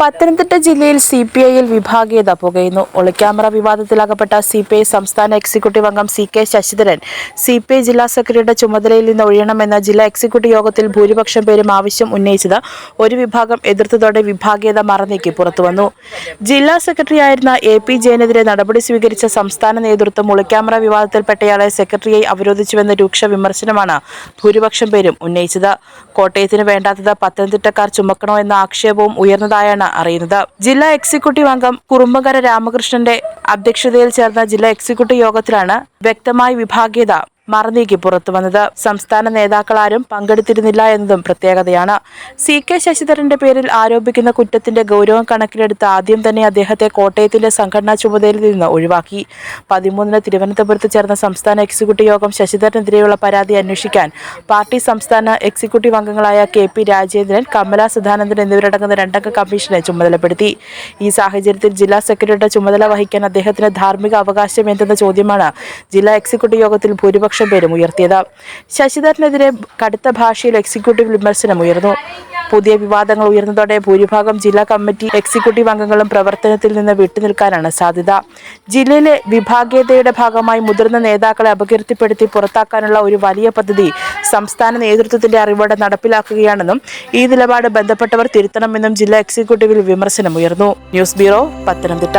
പത്തനംതിട്ട ജില്ലയിൽ C P ഐയിൽ വിഭാഗീയത പുകയുന്നു. ഒളിക്യാമറ വിവാദത്തിൽ അകപ്പെട്ട സി പി ഐ സംസ്ഥാന എക്സിക്യൂട്ടീവ് അംഗം C K Sasidharan C P I ജില്ലാ സെക്രട്ടറിയുടെ ചുമതലയിൽ നിന്ന് ഒഴിയണമെന്ന ജില്ലാ എക്സിക്യൂട്ടീവ് യോഗത്തിൽ ഭൂരിപക്ഷം പേരും ആവശ്യം ഉന്നയിച്ചത് ഒരു വിഭാഗം എതിർത്തതോടെ വിഭാഗീയത മറന്നേക്ക് പുറത്തുവന്നു. ജില്ലാ സെക്രട്ടറിയായിരുന്ന എ പി ജയനെതിരെ നടപടി സ്വീകരിച്ച സംസ്ഥാന നേതൃത്വം ഒളിക്യാമറ വിവാദത്തിൽപ്പെട്ടയാളെ സെക്രട്ടറിയായി അവരോധിച്ചുവെന്ന രൂക്ഷ വിമർശനമാണ് ഭൂരിപക്ഷം പേരും ഉന്നയിച്ചത്. കോട്ടയത്തിന് വേണ്ടാത്തത് പത്തനംതിട്ടക്കാർ ചുമക്കണോ എന്ന ആക്ഷേപവും ഉയർന്നതായാണ് അറിയുന്നത്. ജില്ലാ എക്സിക്യൂട്ടീവ് അംഗം കുറുമ്പകര രാമകൃഷ്ണന്റെ അധ്യക്ഷതയിൽ ചേർന്ന ജില്ലാ എക്സിക്യൂട്ടീവ് യോഗത്തിലാണ് വ്യക്തമായ വിഭാഗീയത മറനീക്കി പുറത്തു വന്നത്. സംസ്ഥാന നേതാക്കളാരും പങ്കെടുത്തിരുന്നില്ല എന്നതും പ്രത്യേകതയാണ്. സി കെ ശശിധരന്റെ പേരിൽ ആരോപിക്കുന്ന കുറ്റത്തിന്റെ ഗൗരവം കണക്കിലെടുത്ത് ആദ്യം തന്നെ അദ്ദേഹത്തെ കോട്ടയത്തിന്റെ സംഘടനാ ചുമതലയിൽ നിന്ന് ഒഴിവാക്കി. പതിമൂന്നിന് തിരുവനന്തപുരത്ത് ചേർന്ന സംസ്ഥാന എക്സിക്യൂട്ടീവ് യോഗം ശശിധരനെതിരെയുള്ള പരാതി അന്വേഷിക്കാൻ പാർട്ടി സംസ്ഥാന എക്സിക്യൂട്ടീവ് അംഗങ്ങളായ കെ പി രാജേന്ദ്രൻ കമല സദാനന്ദൻ എന്നിവരടങ്ങുന്ന രണ്ടംഗ കമ്മീഷനെ ചുമതലപ്പെടുത്തി. ഈ സാഹചര്യത്തിൽ ജില്ലാ സെക്രട്ടറിയുടെ ചുമതല വഹിക്കാൻ അദ്ദേഹത്തിന് ധാർമ്മിക അവകാശം എന്തെന്ന ചോദ്യമാണ് ജില്ലാ എക്സിക്യൂട്ടീവ് യോഗത്തിൽ ഭൂരിപക്ഷം പേരും ഉയർത്തിയത്. ശശിധരനെതിരെ കടുത്ത ഭാഷയിൽ എക്സിക്യൂട്ടീവ് വിമർശനം ഉയർന്നു. പുതിയ വിവാദങ്ങൾ ഉയർന്നതോടെ ഭൂരിഭാഗം ജില്ലാ കമ്മിറ്റി എക്സിക്യൂട്ടീവ് അംഗങ്ങളും പ്രവർത്തനത്തിൽ നിന്ന് വിട്ടുനിൽക്കാനാണ് സാധ്യത. ജില്ലയിലെ വിഭാഗീയതയുടെ ഭാഗമായി മുതിർന്ന നേതാക്കളെ അപകീർത്തിപ്പെടുത്തി പുറത്താക്കാനുള്ള ഒരു വലിയ പദ്ധതി സംസ്ഥാന നേതൃത്വത്തിന്റെ അറിവോടെ നടപ്പിലാക്കുകയാണെന്നും ഈ നിലപാട് ബന്ധപ്പെട്ടവർ തിരുത്തണമെന്നും ജില്ലാ എക്സിക്യൂട്ടീവിൽ വിമർശനമുയർന്നു ന്യൂസ് ബ്യൂറോ പത്തനംതിട്ട.